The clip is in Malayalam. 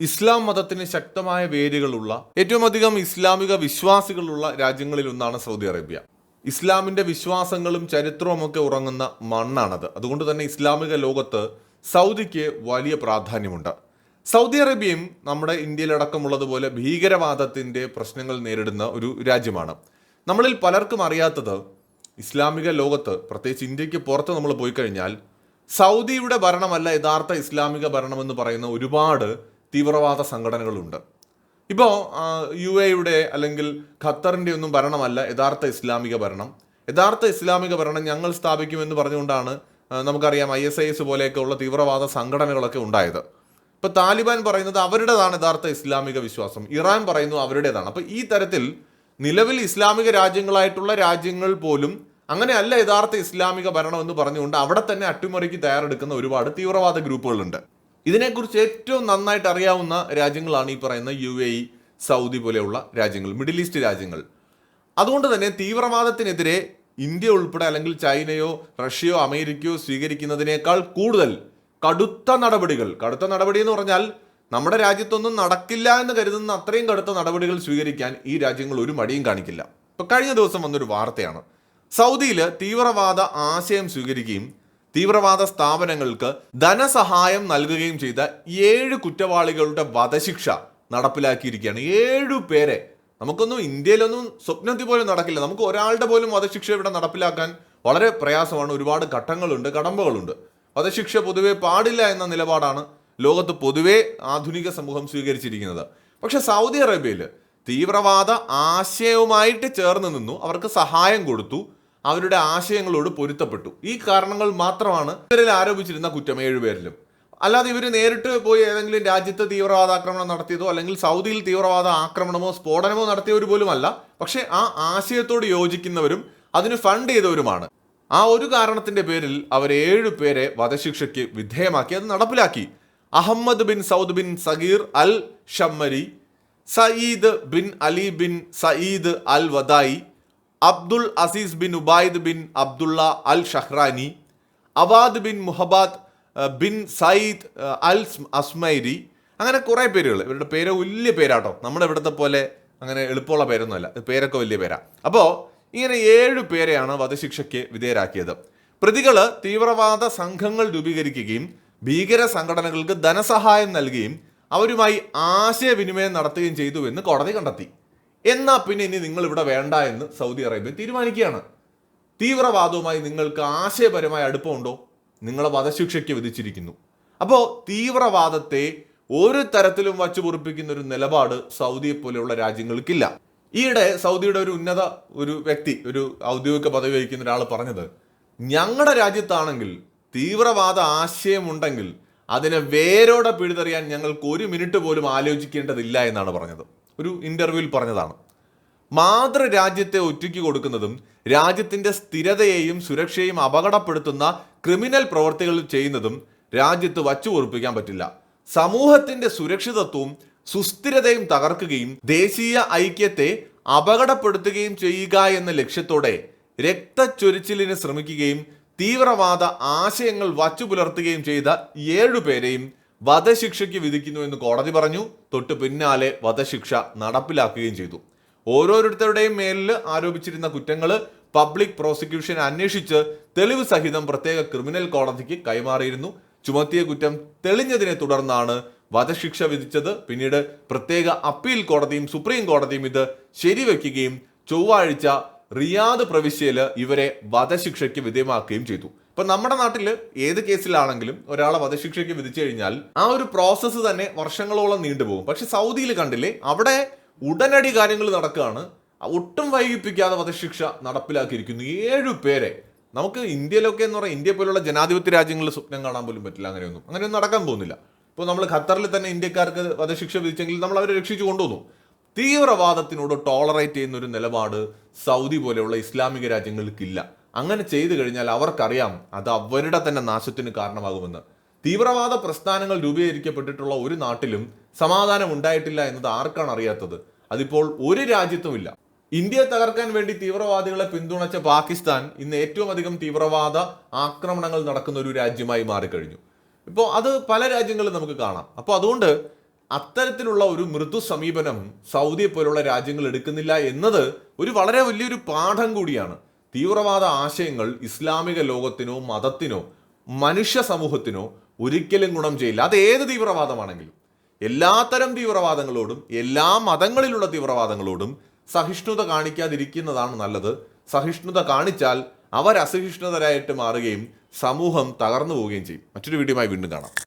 ഇസ്ലാം മതത്തിന് ശക്തമായ വേരുകളുള്ള ഏറ്റവും അധികം ഇസ്ലാമിക വിശ്വാസികളുള്ള രാജ്യങ്ങളിൽ ഒന്നാണ് സൗദി അറേബ്യ. ഇസ്ലാമിന്റെ വിശ്വാസങ്ങളും ചരിത്രവും ഒക്കെ ഉറങ്ങുന്ന മണ്ണാണത്. അതുകൊണ്ട് തന്നെ ഇസ്ലാമിക ലോകത്ത് സൗദിക്ക് വലിയ പ്രാധാന്യമുണ്ട്. സൗദി അറേബ്യയും നമ്മുടെ ഇന്ത്യയിലടക്കമുള്ളതുപോലെ ഭീകരവാദത്തിന്റെ പ്രശ്നങ്ങൾ നേരിടുന്ന ഒരു രാജ്യമാണ്. നമ്മളിൽ പലർക്കും അറിയാത്തത് ഇസ്ലാമിക ലോകത്ത് പ്രത്യേകിച്ച് ഇന്ത്യയ്ക്ക് പുറത്ത് നമ്മൾ പോയി കഴിഞ്ഞാൽ സൗദിയുടെ ഭരണമല്ല യഥാർത്ഥ ഇസ്ലാമിക ഭരണമെന്ന് പറയുന്ന ഒരുപാട് തീവ്രവാദ സംഘടനകളുണ്ട്. ഇപ്പോൾ യു എയുടെ അല്ലെങ്കിൽ ഖത്തറിന്റെ ഒന്നും ഭരണമല്ല യഥാർത്ഥ ഇസ്ലാമിക ഭരണം. യഥാർത്ഥ ഇസ്ലാമിക ഭരണം ഞങ്ങൾ സ്ഥാപിക്കുമെന്ന് പറഞ്ഞുകൊണ്ടാണ് നമുക്കറിയാം ഐ എസ് ഐ എസ് പോലെയൊക്കെ ഉള്ള തീവ്രവാദ സംഘടനകളൊക്കെ ഉണ്ടായത്. ഇപ്പോൾ താലിബാൻ പറയുന്നത് അവരുടേതാണ് യഥാർത്ഥ ഇസ്ലാമിക വിശ്വാസം. ഇറാൻ പറയുന്നു അവരുടേതാണ്. അപ്പോൾ ഈ തരത്തിൽ നിലവിൽ ഇസ്ലാമിക രാജ്യങ്ങളായിട്ടുള്ള രാജ്യങ്ങൾ പോലും അങ്ങനെയല്ല യഥാർത്ഥ ഇസ്ലാമിക ഭരണം എന്ന് പറഞ്ഞുകൊണ്ട് അവിടെ തന്നെ അട്ടിമറിക്ക് തയ്യാറെടുക്കുന്ന ഒരുപാട് തീവ്രവാദ ഗ്രൂപ്പുകളുണ്ട്. ഇതിനെക്കുറിച്ച് ഏറ്റവും നന്നായിട്ട് അറിയാവുന്ന രാജ്യങ്ങളാണ് ഈ പറയുന്ന യു എ ഇ സൗദി പോലെയുള്ള രാജ്യങ്ങൾ മിഡിൽ ഈസ്റ്റ് രാജ്യങ്ങൾ. അതുകൊണ്ട് തന്നെ തീവ്രവാദത്തിനെതിരെ ഇന്ത്യ ഉൾപ്പെടെ അല്ലെങ്കിൽ ചൈനയോ റഷ്യയോ അമേരിക്കയോ സ്വീകരിക്കുന്നതിനേക്കാൾ കൂടുതൽ കടുത്ത നടപടികൾ കടുത്ത നടപടി എന്ന് പറഞ്ഞാൽ നമ്മുടെ രാജ്യത്തൊന്നും നടക്കില്ല എന്ന് കരുതുന്ന അത്രയും കടുത്ത നടപടികൾ സ്വീകരിക്കാൻ ഈ രാജ്യങ്ങൾ ഒരു മടിയും കാണിക്കില്ല. ഇപ്പൊ കഴിഞ്ഞ ദിവസം വന്നൊരു വാർത്തയാണ്. സൗദിയിൽ തീവ്രവാദ ആശയം സ്വീകരിക്കുകയും തീവ്രവാദ സ്ഥാപനങ്ങൾക്ക് ധനസഹായം നൽകുകയും ചെയ്ത ഏഴ് കുറ്റവാളികളുടെ വധശിക്ഷ നടപ്പിലാക്കിയിരിക്കുകയാണ്. ഏഴു പേരെ. നമുക്കൊന്നും ഇന്ത്യയിലൊന്നും സ്വപ്നത്തിൽ പോലും നടക്കില്ല. നമുക്ക് ഒരാളുടെ പോലും വധശിക്ഷ ഇവിടെ നടപ്പിലാക്കാൻ വളരെ പ്രയാസമാണ്. ഒരുപാട് ഘട്ടങ്ങളുണ്ട് കടമ്പകളുണ്ട്. വധശിക്ഷ പൊതുവെ പാടില്ല എന്ന നിലപാടാണ് ലോകത്ത് പൊതുവെ ആധുനിക സമൂഹം സ്വീകരിച്ചിരിക്കുന്നത്. പക്ഷെ സൗദി അറേബ്യയിൽ തീവ്രവാദ ആശയവുമായിട്ട് ചേർന്ന് നിന്നു. അവർക്ക് സഹായം കൊടുത്തു. അവരുടെ ആശയങ്ങളോട് പൊരുത്തപ്പെട്ടു. ഈ കാരണങ്ങൾ മാത്രമാണ് ഇവരിൽ ആരോപിച്ചിരുന്ന കുറ്റം ഏഴുപേരിലും അല്ലാതെ ഇവർ നേരിട്ട് പോയി ഏതെങ്കിലും രാജ്യത്ത് തീവ്രവാദ ആക്രമണം നടത്തിയതോ അല്ലെങ്കിൽ സൗദിയിൽ തീവ്രവാദ ആക്രമണമോ സ്ഫോടനമോ നടത്തിയവർ പോലുമല്ല. പക്ഷേ ആ ആശയത്തോട് യോജിക്കുന്നവരും അതിന് ഫണ്ട് ചെയ്തവരുമാണ്. ആ ഒരു കാരണത്തിന്റെ പേരിൽ അവർ ഏഴു പേരെ വധശിക്ഷയ്ക്ക് വിധേയമാക്കി അത് നടപ്പിലാക്കി. Ahmed bin Saud bin Sagheer al Shammari Saeed bin Ali bin Saeed al Wadai Abdul Aziz bin Ubaid bin Abdullah al Shahrani Awad bin Muhabad bin Sayyid al Asmari അങ്ങനെ കുറേ പേരുകൾ. ഇവരുടെ പേര് വലിയ പേരാട്ടോ. നമ്മുടെ ഇവിടുത്തെ പോലെ അങ്ങനെ എളുപ്പമുള്ള പേരൊന്നുമല്ല. പേരൊക്കെ വലിയ പേരാ. അപ്പോൾ ഇങ്ങനെ ഏഴ് പേരെയാണ് വധശിക്ഷയ്ക്ക് വിധേയരാക്കിയത്. പ്രതികൾ തീവ്രവാദ സംഘങ്ങൾ രൂപീകരിക്കുകയും ഭീകര സംഘടനകൾക്ക് ധനസഹായം നൽകുകയും അവരുമായി ആശയവിനിമയം നടത്തുകയും ചെയ്തു എന്ന് കോടതി കണ്ടെത്തി. എന്നാ പിന്നെ ഇനി നിങ്ങൾ ഇവിടെ വേണ്ട എന്ന് സൗദി അറേബ്യ തീരുമാനിക്കുകയാണ്. തീവ്രവാദവുമായി നിങ്ങൾക്ക് ആശയപരമായ അടുപ്പമുണ്ടോ? നിങ്ങളെ വധശിക്ഷയ്ക്ക് വിധിച്ചിരിക്കുന്നു. അപ്പോൾ തീവ്രവാദത്തെ ഒരു തരത്തിലും വച്ചു പൊറിപ്പിക്കുന്ന ഒരു നിലപാട് സൗദിയെ പോലെയുള്ള രാജ്യങ്ങൾക്കില്ല. ഈയിടെ സൗദിയുടെ ഒരു ഉന്നത ഒരു വ്യക്തി ഒരു ഔദ്യോഗിക പദവി വഹിക്കുന്ന ഒരാൾ പറഞ്ഞത് ഞങ്ങളുടെ രാജ്യത്താണെങ്കിൽ തീവ്രവാദ ആശയമുണ്ടെങ്കിൽ അതിനെ വേരോടെ പിഴുതെറിയാൻ ഞങ്ങൾക്ക് ഒരു മിനിറ്റ് പോലും ആലോചിക്കേണ്ടതില്ല എന്നാണ് പറഞ്ഞത്. ഒരു ഇന്റർവ്യൂവിൽ പറഞ്ഞതാണ്. മാതൃരാജ്യത്തെ ഒറ്റയ്ക്ക് കൊടുക്കുന്നതും രാജ്യത്തിന്റെ സ്ഥിരതയെയും സുരക്ഷയെയും അപകടപ്പെടുത്തുന്ന ക്രിമിനൽ പ്രവർത്തികൾ ചെയ്യുന്നതും രാജ്യത്ത് വച്ചു പൊറുപ്പിക്കാൻ പറ്റില്ല. സമൂഹത്തിന്റെ സുരക്ഷിതത്വവും സുസ്ഥിരതയും തകർക്കുകയും ദേശീയ ഐക്യത്തെ അപകടപ്പെടുത്തുകയും ചെയ്യുക എന്ന ലക്ഷ്യത്തോടെ രക്തച്ചൊരിച്ചിലിന് ശ്രമിക്കുകയും തീവ്രവാദ ആശയങ്ങൾ വച്ചു പുലർത്തുകയും ചെയ്ത ഏഴുപേരെയും വധശിക്ഷയ്ക്ക് വിധിക്കുന്നു എന്ന് കോടതി പറഞ്ഞു. തൊട്ടു പിന്നാലെ വധശിക്ഷ നടപ്പിലാക്കുകയും ചെയ്തു. ഓരോരുത്തരുടെയും മേലിൽ ആരോപിച്ചിരുന്ന കുറ്റങ്ങൾ പബ്ലിക് പ്രോസിക്യൂഷൻ അന്വേഷിച്ച് തെളിവ് സഹിതം പ്രത്യേക ക്രിമിനൽ കോടതിക്ക് കൈമാറിയിരുന്നു. ചുമത്തിയ കുറ്റം തെളിഞ്ഞതിനെ തുടർന്നാണ് വധശിക്ഷ വിധിച്ചത്. പിന്നീട് പ്രത്യേക അപ്പീൽ കോടതിയും സുപ്രീം കോടതിയും ഇത് ശരിവെക്കുകയും ചൊവ്വാഴ്ച റിയാദ് പ്രവിശ്യയിൽ ഇവരെ വധശിക്ഷയ്ക്ക് വിധേയമാക്കുകയും ചെയ്തു. ഇപ്പൊ നമ്മുടെ നാട്ടിൽ ഏത് കേസിലാണെങ്കിലും ഒരാളെ വധശിക്ഷയ്ക്ക് വിധിച്ചു കഴിഞ്ഞാൽ ആ ഒരു പ്രോസസ്സ് തന്നെ വർഷങ്ങളോളം നീണ്ടുപോകും പക്ഷെ സൗദിയിൽ കണ്ടില്ലേ അവിടെ ഉടനടി കാര്യങ്ങൾ നടക്കുകയാണ്. ഒട്ടും വൈകിപ്പിക്കാതെ വധശിക്ഷ നടപ്പിലാക്കിയിരിക്കുന്നു. ഏഴു പേരെ. നമുക്ക് ഇന്ത്യയിലൊക്കെ എന്ന് പറയാം ഇന്ത്യ പോലുള്ള ജനാധിപത്യ രാജ്യങ്ങളിൽ സ്വപ്നം കാണാൻ പോലും പറ്റില്ല അങ്ങനെയൊന്നും. അങ്ങനെയൊന്നും നടക്കാൻ പോകുന്നില്ല. ഇപ്പോൾ നമ്മൾ ഖത്തറിൽ തന്നെ ഇന്ത്യക്കാർക്ക് വധശിക്ഷ വിധിച്ചെങ്കിൽ നമ്മൾ അവരെ രക്ഷിച്ചു കൊണ്ടുവന്നു. തീവ്രവാദത്തിനോട് ടോളറേറ്റ് ചെയ്യുന്ന ഒരു നിലപാട് സൗദി പോലെയുള്ള ഇസ്ലാമിക രാജ്യങ്ങൾക്കില്ല. അങ്ങനെ ചെയ്തു കഴിഞ്ഞാൽ അവർക്കറിയാം അത് അവരുടെ തന്നെ നാശത്തിന് കാരണമാകുമെന്ന്. തീവ്രവാദ പ്രസ്ഥാനങ്ങൾ രൂപീകരിക്കപ്പെട്ടിട്ടുള്ള ഒരു നാട്ടിലും സമാധാനം ഉണ്ടായിട്ടില്ല എന്നത് ആർക്കാണ് അറിയാത്തത്? അതിപ്പോൾ ഒരു രാജ്യത്തുമില്ല. ഇന്ത്യയെ തകർക്കാൻ വേണ്ടി തീവ്രവാദികളെ പിന്തുണച്ച പാകിസ്ഥാൻ ഇന്ന് ഏറ്റവും അധികം തീവ്രവാദ ആക്രമണങ്ങൾ നടക്കുന്ന ഒരു രാജ്യമായി മാറിക്കഴിഞ്ഞു. ഇപ്പോൾ അത് പല രാജ്യങ്ങളിൽ നമുക്ക് കാണാം. അപ്പോൾ അതുകൊണ്ട് അത്തരത്തിലുള്ള ഒരു മൃദു സമീപനം സൗദിയെ പോലുള്ള രാജ്യങ്ങൾ എടുക്കുന്നില്ല എന്നത് ഒരു വളരെ വലിയൊരു പാഠം കൂടിയാണ്. തീവ്രവാദ ആശയങ്ങൾ ഇസ്ലാമിക ലോകത്തിനോ മതത്തിനോ മനുഷ്യ സമൂഹത്തിനോ ഒരിക്കലും ഗുണം ചെയ്യില്ല. അത് ഏത് തീവ്രവാദമാണെങ്കിലും. എല്ലാത്തരം തീവ്രവാദങ്ങളോടും എല്ലാ മതങ്ങളിലുള്ള തീവ്രവാദങ്ങളോടും സഹിഷ്ണുത കാണിക്കാതിരിക്കുന്നതാണ് നല്ലത്. സഹിഷ്ണുത കാണിച്ചാൽ അവർ അസഹിഷ്ണുതരായിട്ട് മാറുകയും സമൂഹം തകർന്നു പോവുകയും ചെയ്യും. മറ്റൊരു വീഡിയോയുമായി വീണ്ടും കാണാം.